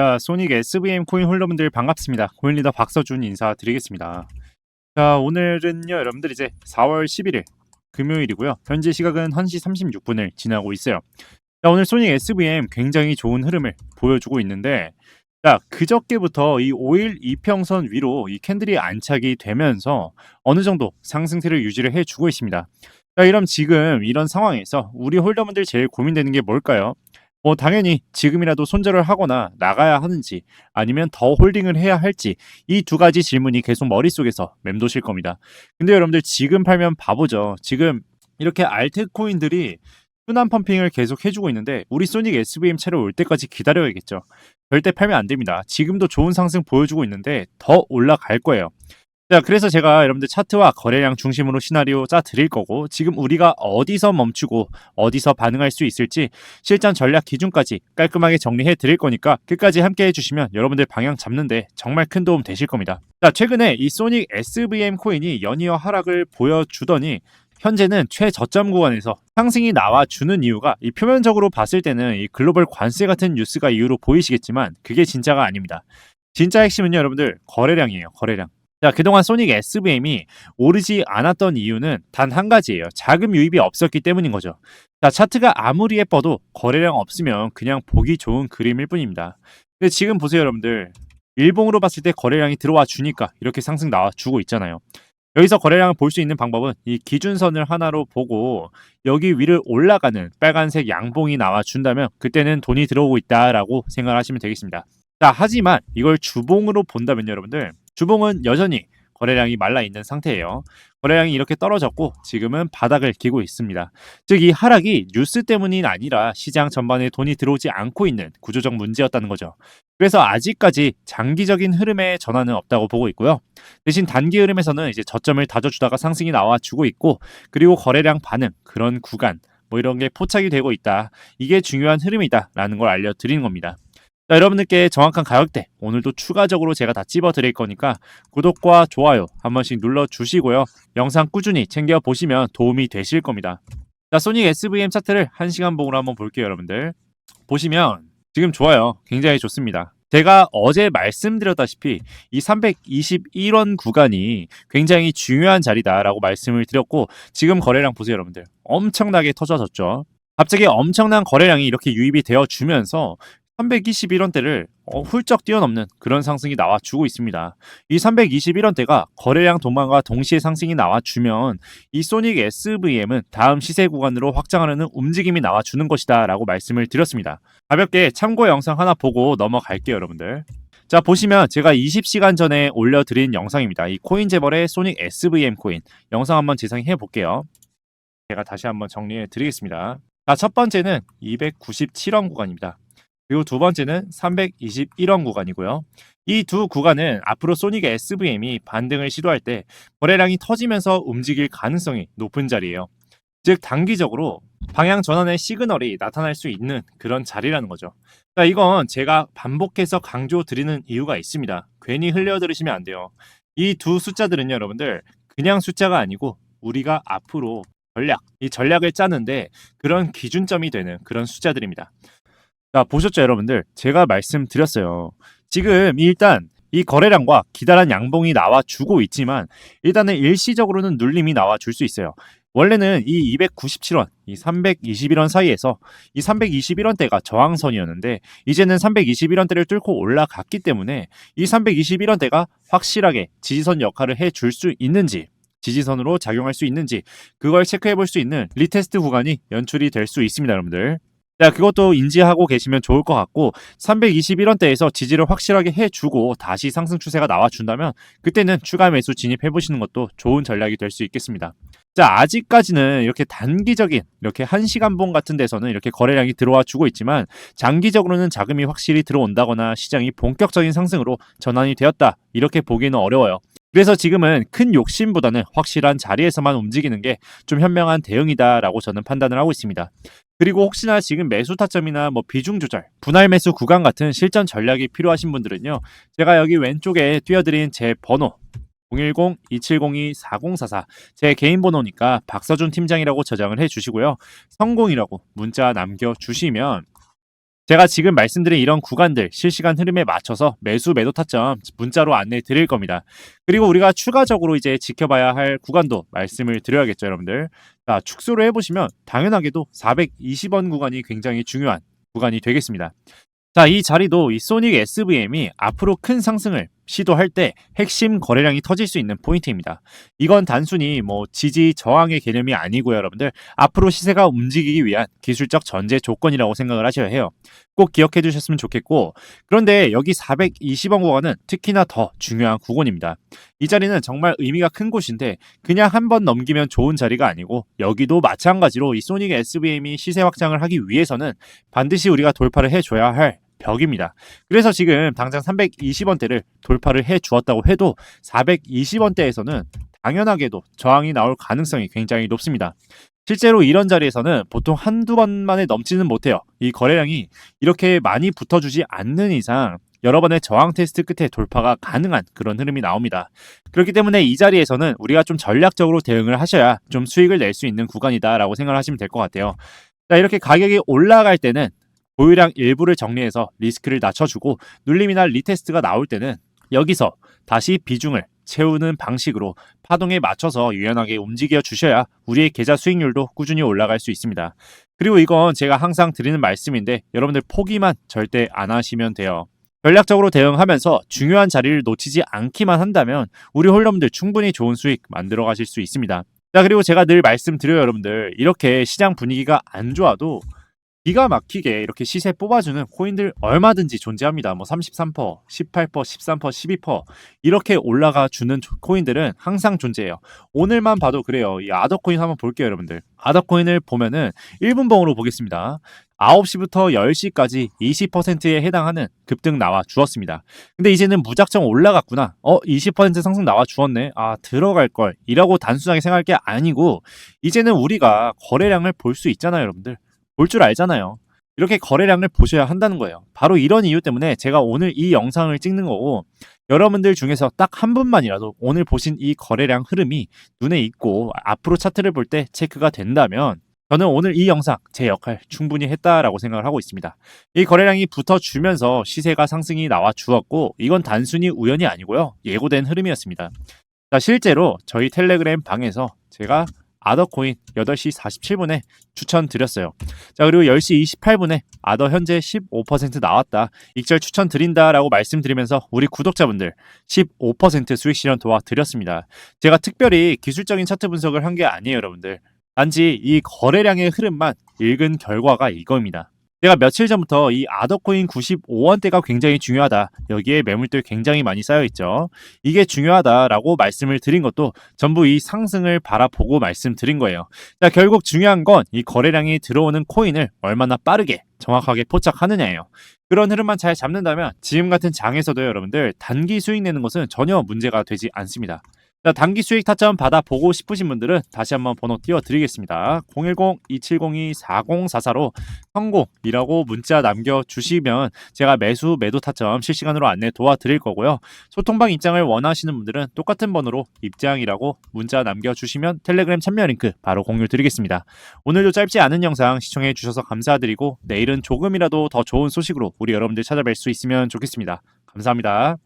자, 소닉 SVM 코인 홀더분들 반갑습니다. 코인 리더 박서준 인사드리겠습니다. 자, 오늘은요, 여러분들 이제 4월 11일 금요일이고요. 현재 시각은 1시 36분을 지나고 있어요. 자, 오늘 소닉 SVM 굉장히 좋은 흐름을 보여주고 있는데 자, 그저께부터 이 5일 이평선 위로 이 캔들이 안착이 되면서 어느 정도 상승세를 유지를 해주고 있습니다. 자, 이럼 지금 이런 상황에서 우리 홀더분들 제일 고민되는 게 뭘까요? 뭐 당연히 지금이라도 손절을 하거나 나가야 하는지 아니면 더 홀딩을 해야 할지 이 두 가지 질문이 계속 머릿속에서 맴도실 겁니다. 근데 여러분들 지금 팔면 바보죠. 지금 이렇게 알트코인들이 순환 펌핑을 계속 해주고 있는데 우리 소닉 SVM 차로 올 때까지 기다려야겠죠. 절대 팔면 안 됩니다. 지금도 좋은 상승 보여주고 있는데 더 올라갈 거예요. 자, 그래서 제가 여러분들 차트와 거래량 중심으로 시나리오 짜 드릴 거고 지금 우리가 어디서 멈추고 어디서 반응할 수 있을지 실전 전략 기준까지 깔끔하게 정리해 드릴 거니까 끝까지 함께 해주시면 여러분들 방향 잡는데 정말 큰 도움 되실 겁니다. 자, 최근에 이 소닉 SVM 코인이 연이어 하락을 보여주더니 현재는 최저점 구간에서 상승이 나와주는 이유가 이 표면적으로 봤을 때는 이 글로벌 관세 같은 뉴스가 이유로 보이시겠지만 그게 진짜가 아닙니다. 진짜 핵심은요, 여러분들 거래량이에요. 거래량. 자, 그동안 소닉 SVM이 오르지 않았던 이유는 단 한 가지예요. 자금 유입이 없었기 때문인 거죠. 자, 차트가 아무리 예뻐도 거래량 없으면 그냥 보기 좋은 그림일 뿐입니다. 근데 지금 보세요, 여러분들. 일봉으로 봤을 때 거래량이 들어와 주니까 이렇게 상승 나와 주고 있잖아요. 여기서 거래량을 볼 수 있는 방법은 이 기준선을 하나로 보고 여기 위를 올라가는 빨간색 양봉이 나와 준다면 그때는 돈이 들어오고 있다라고 생각하시면 되겠습니다. 자, 하지만 이걸 주봉으로 본다면 여러분들 주봉은 여전히 거래량이 말라 있는 상태예요. 거래량이 이렇게 떨어졌고 지금은 바닥을 기고 있습니다. 즉 이 하락이 뉴스 때문이 아니라 시장 전반에 돈이 들어오지 않고 있는 구조적 문제였다는 거죠. 그래서 아직까지 장기적인 흐름의 전환은 없다고 보고 있고요. 대신 단기 흐름에서는 이제 저점을 다져주다가 상승이 나와 주고 있고 그리고 거래량 반응 그런 구간 뭐 이런 게 포착이 되고 있다. 이게 중요한 흐름이다라는 걸 알려드리는 겁니다. 자, 여러분들께 정확한 가격대 오늘도 추가적으로 제가 다 찝어 드릴 거니까 구독과 좋아요 한 번씩 눌러 주시고요. 영상 꾸준히 챙겨 보시면 도움이 되실 겁니다. 자, 소닉 SVM 차트를 1시간 봉으로 한번 볼게요, 여러분들. 보시면 지금 좋아요. 굉장히 좋습니다. 제가 어제 말씀드렸다시피 이 321원 구간이 굉장히 중요한 자리다라고 말씀을 드렸고 지금 거래량 보세요, 여러분들. 엄청나게 터져졌죠. 갑자기 엄청난 거래량이 이렇게 유입이 되어 주면서 321원대를 어, 훌쩍 뛰어넘는 그런 상승이 나와주고 있습니다. 이 321원대가 거래량 도망과 동시에 상승이 나와주면 이 소닉 SVM은 다음 시세 구간으로 확장하려는 움직임이 나와주는 것이다 라고 말씀을 드렸습니다. 가볍게 참고 영상 하나 보고 넘어갈게요 여러분들. 자 보시면 제가 20시간 전에 올려드린 영상입니다. 이 코인 재벌의 소닉 SVM 코인 영상 한번 재생해 볼게요. 제가 다시 한번 정리해 드리겠습니다. 자, 첫 번째는 297원 구간입니다. 그리고 두 번째는 321원 구간이고요. 이 두 구간은 앞으로 소닉 SVM이 반등을 시도할 때 거래량이 터지면서 움직일 가능성이 높은 자리예요. 즉 단기적으로 방향 전환의 시그널이 나타날 수 있는 그런 자리라는 거죠. 자, 이건 제가 반복해서 강조 드리는 이유가 있습니다. 괜히 흘려 들으시면 안 돼요. 이 두 숫자들은요, 여러분들 그냥 숫자가 아니고 우리가 앞으로 전략, 이 전략을 짜는데 그런 기준점이 되는 그런 숫자들입니다. 자, 보셨죠, 여러분들? 제가 말씀드렸어요. 지금 일단 이 거래량과 기다란 양봉이 나와 주고 있지만 일단은 일시적으로는 눌림이 나와 줄 수 있어요. 원래는 이 297원, 이 321원 사이에서 이 321원대가 저항선이었는데 이제는 321원대를 뚫고 올라갔기 때문에 이 321원대가 확실하게 지지선 역할을 해줄 수 있는지 지지선으로 작용할 수 있는지 그걸 체크해 볼 수 있는 리테스트 구간이 연출이 될 수 있습니다, 여러분들. 자, 그것도 인지하고 계시면 좋을 것 같고 321원대에서 지지를 확실하게 해주고 다시 상승 추세가 나와준다면 그때는 추가 매수 진입해 보시는 것도 좋은 전략이 될 수 있겠습니다. 자, 아직까지는 이렇게 단기적인 이렇게 한 시간봉 같은 데서는 이렇게 거래량이 들어와 주고 있지만 장기적으로는 자금이 확실히 들어온다거나 시장이 본격적인 상승으로 전환이 되었다. 이렇게 보기는 어려워요. 그래서 지금은 큰 욕심보다는 확실한 자리에서만 움직이는 게 좀 현명한 대응이다라고 저는 판단을 하고 있습니다. 그리고 혹시나 지금 매수 타점이나 뭐 비중 조절, 분할 매수 구간 같은 실전 전략이 필요하신 분들은요. 제가 여기 왼쪽에 띄워드린 제 번호 010-2702-4044 제 개인 번호니까 박서준 팀장이라고 저장을 해 주시고요. 성공이라고 문자 남겨 주시면 제가 지금 말씀드린 이런 구간들 실시간 흐름에 맞춰서 매수 매도 타점 문자로 안내 드릴 겁니다. 그리고 우리가 추가적으로 이제 지켜봐야 할 구간도 말씀을 드려야겠죠, 여러분들. 자, 축소를 해보시면 당연하게도 420원 구간이 굉장히 중요한 구간이 되겠습니다. 자, 이 자리도 이 소닉 SVM이 앞으로 큰 상승을 시도할 때 핵심 거래량이 터질 수 있는 포인트입니다. 이건 단순히 뭐 지지 저항의 개념이 아니고요, 여러분들. 앞으로 시세가 움직이기 위한 기술적 전제 조건이라고 생각을 하셔야 해요. 꼭 기억해 주셨으면 좋겠고, 그런데 여기 420원 구간은 특히나 더 중요한 구간입니다. 이 자리는 정말 의미가 큰 곳인데 그냥 한 번 넘기면 좋은 자리가 아니고 여기도 마찬가지로 이 소닉 SVM이 시세 확장을 하기 위해서는 반드시 우리가 돌파를 해줘야 할 벽입니다. 그래서 지금 당장 320원대를 돌파를 해 주었다고 해도 420원대에서는 당연하게도 저항이 나올 가능성이 굉장히 높습니다. 실제로 이런 자리에서는 보통 한두 번만에 넘지는 못해요. 이 거래량이 이렇게 많이 붙어주지 않는 이상 여러 번의 저항 테스트 끝에 돌파가 가능한 그런 흐름이 나옵니다. 그렇기 때문에 이 자리에서는 우리가 좀 전략적으로 대응을 하셔야 좀 수익을 낼 수 있는 구간이다라고 생각을 하시면 될 것 같아요. 자, 이렇게 가격이 올라갈 때는 보유량 일부를 정리해서 리스크를 낮춰주고 눌림이나 리테스트가 나올 때는 여기서 다시 비중을 채우는 방식으로 파동에 맞춰서 유연하게 움직여 주셔야 우리의 계좌 수익률도 꾸준히 올라갈 수 있습니다. 그리고 이건 제가 항상 드리는 말씀인데 여러분들 포기만 절대 안 하시면 돼요. 전략적으로 대응하면서 중요한 자리를 놓치지 않기만 한다면 우리 홀더분들 충분히 좋은 수익 만들어 가실 수 있습니다. 자, 그리고 제가 늘 말씀드려요, 여러분들. 이렇게 시장 분위기가 안 좋아도 기가 막히게 이렇게 시세 뽑아주는 코인들 얼마든지 존재합니다. 뭐 33%, 18%, 13%, 12% 이렇게 올라가 주는 조- 코인들은 항상 존재해요. 오늘만 봐도 그래요. 이 아더코인 한번 볼게요, 여러분들. 아더코인을 보면은 1분봉으로 보겠습니다. 9시부터 10시까지 20%에 해당하는 급등 나와 주었습니다. 근데 이제는 무작정 올라갔구나. 어, 20% 상승 나와 주었네. 아, 들어갈 걸. 이라고 단순하게 생각할 게 아니고 이제는 우리가 거래량을 볼 수 있잖아요, 여러분들. 볼 줄 알잖아요. 이렇게 거래량을 보셔야 한다는 거예요. 바로 이런 이유 때문에 제가 오늘 이 영상을 찍는 거고 여러분들 중에서 딱 한 분만이라도 오늘 보신 이 거래량 흐름이 눈에 있고 앞으로 차트를 볼 때 체크가 된다면 저는 오늘 이 영상 제 역할 충분히 했다라고 생각을 하고 있습니다. 이 거래량이 붙어주면서 시세가 상승이 나와 주었고 이건 단순히 우연이 아니고요. 예고된 흐름이었습니다. 자, 실제로 저희 텔레그램 방에서 제가 아더코인 8시 47분에 추천드렸어요. 자, 그리고 10시 28분에 아더 현재 15% 나왔다. 익절 추천드린다라고 말씀드리면서 우리 구독자분들 15% 수익 실현 도와드렸습니다. 제가 특별히 기술적인 차트 분석을 한 게 아니에요, 여러분들. 단지 이 거래량의 흐름만 읽은 결과가 이겁니다. 제가 며칠 전부터 이 아더코인 95원대가 굉장히 중요하다. 여기에 매물들 굉장히 많이 쌓여 있죠. 이게 중요하다라고 말씀을 드린 것도 전부 이 상승을 바라보고 말씀드린 거예요. 자, 결국 중요한 건 이 거래량이 들어오는 코인을 얼마나 빠르게 정확하게 포착하느냐예요. 그런 흐름만 잘 잡는다면 지금 같은 장에서도 여러분들 단기 수익 내는 것은 전혀 문제가 되지 않습니다. 자, 단기 수익 타점 받아보고 싶으신 분들은 다시 한번 번호 띄워드리겠습니다. 010-2702-4044로 성공이라고 문자 남겨주시면 제가 매수 매도 타점 실시간으로 안내 도와드릴 거고요. 소통방 입장을 원하시는 분들은 똑같은 번호로 입장이라고 문자 남겨주시면 텔레그램 참여 링크 바로 공유 드리겠습니다. 오늘도 짧지 않은 영상 시청해 주셔서 감사드리고 내일은 조금이라도 더 좋은 소식으로 우리 여러분들 찾아뵐 수 있으면 좋겠습니다. 감사합니다.